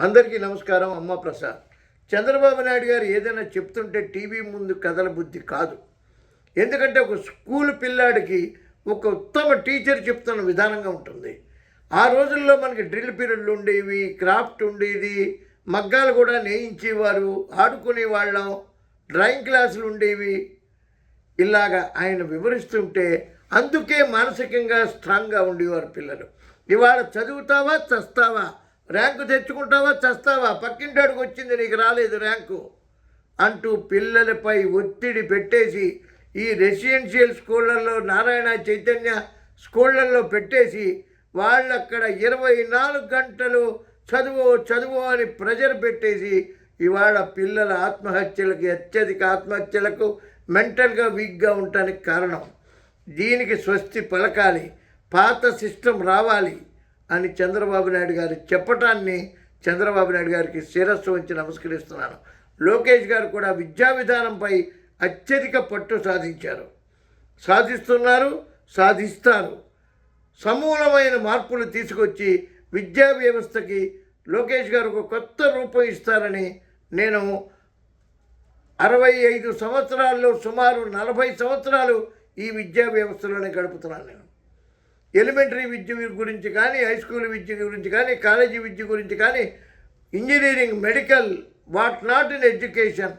అందరికీ నమస్కారం అమ్మ ప్రసాద్. చంద్రబాబు నాయుడు గారు ఏదైనా చెప్తుంటే టీవీ ముందు కథల బుద్ధి కాదు. ఎందుకంటే ఒక స్కూల్ పిల్లాడికి ఒక ఉత్తమ టీచర్ చెప్తున్న విధానంగా ఉంటుంది. ఆ రోజుల్లో మనకి డ్రిల్ పీరియడ్లు ఉండేవి క్రాఫ్ట్ ఉండేది మగ్గాలు కూడా నేయించేవారు ఆడుకునే వాళ్ళం డ్రాయింగ్ క్లాసులు ఉండేవి. ఇలాగా ఆయన వివరిస్తుంటే అందుకే మానసికంగా స్ట్రాంగ్గా ఉండేవారు పిల్లలు. ఇవాళ చదువుతావా చస్తావా? ర్యాంకు తెచ్చుకుంటావా చస్తావా? పక్కింటాడికి వచ్చింది నీకు రాలేదు ర్యాంకు అంటూ పిల్లలపై ఒత్తిడి పెట్టేసి ఈ రెసిడెన్షియల్ స్కూళ్ళల్లో నారాయణ చైతన్య స్కూళ్ళల్లో పెట్టేసి వాళ్ళక్కడ ఇరవై నాలుగు గంటలు చదువు చదువు అని ప్రెజర్ పెట్టేసి ఇవాళ పిల్లల ఆత్మహత్యలకు అత్యధిక ఆత్మహత్యలకు మెంటల్గా వీక్గా ఉండటానికి కారణం. దీనికి స్వస్తి పలకాలి. పాత సిస్టమ్ రావాలి. అని చంద్రబాబు నాయుడు గారు చెప్పటాన్ని చంద్రబాబు నాయుడు గారికి శిరస్సు ఉంచి నమస్కరిస్తున్నాను. లోకేష్ గారు కూడా విద్యా విధానంపై అత్యధిక పట్టు సాధించారు. సాధిస్తున్నారు సాధిస్తారు. సమూలమైన మార్పులు తీసుకొచ్చి విద్యా వ్యవస్థకి లోకేష్ గారు ఒక కొత్త రూపం ఇస్తారని నేను అరవై ఐదు సంవత్సరాల్లో సుమారు నలభై సంవత్సరాలు ఈ విద్యా వ్యవస్థలోనే గడుపుతున్నాను నేను. ఎలిమెంటరీ విద్య గురించి కానీ హై స్కూల్ విద్య గురించి కానీ కాలేజీ విద్య గురించి కానీ engineering medical what not in education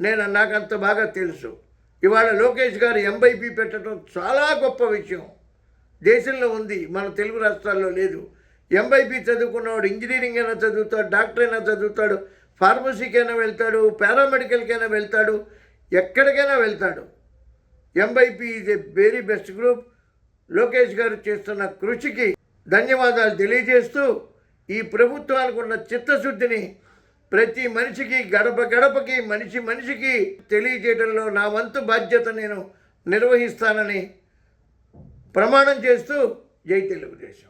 నేను నాకంత బాగా తెలుసు. ఇవాళ లోకేష్ గారు ఎంబైపీ పెట్టడం చాలా గొప్ప విషయం. దేశంలో ఉంది మన తెలుగు రాష్ట్రాల్లో లేదు. ఎంబైపీ చదువుకున్నవాడు ఇంజనీరింగ్ అయినా చదువుతాడు డాక్టర్ అయినా చదువుతాడు ఫార్మసీకైనా వెళ్తాడు పారామెడికల్కైనా వెళ్తాడు ఎక్కడికైనా వెళ్తాడు. MBiP is a very best group Lokesh garu చేస్తున్న కృషికి ధన్యవాదాలు తెలియజేస్తూ ఈ ప్రభుత్వానికి ఉన్న చిత్తశుద్ధిని ప్రతి మనిషికి గడప గడపకి మనిషి మనిషికి తెలియజేయడంలో నా వంతు బాధ్యత నేను నిర్వహిస్తానని ప్రమాణం చేస్తూ జై తెలుగుదేశం.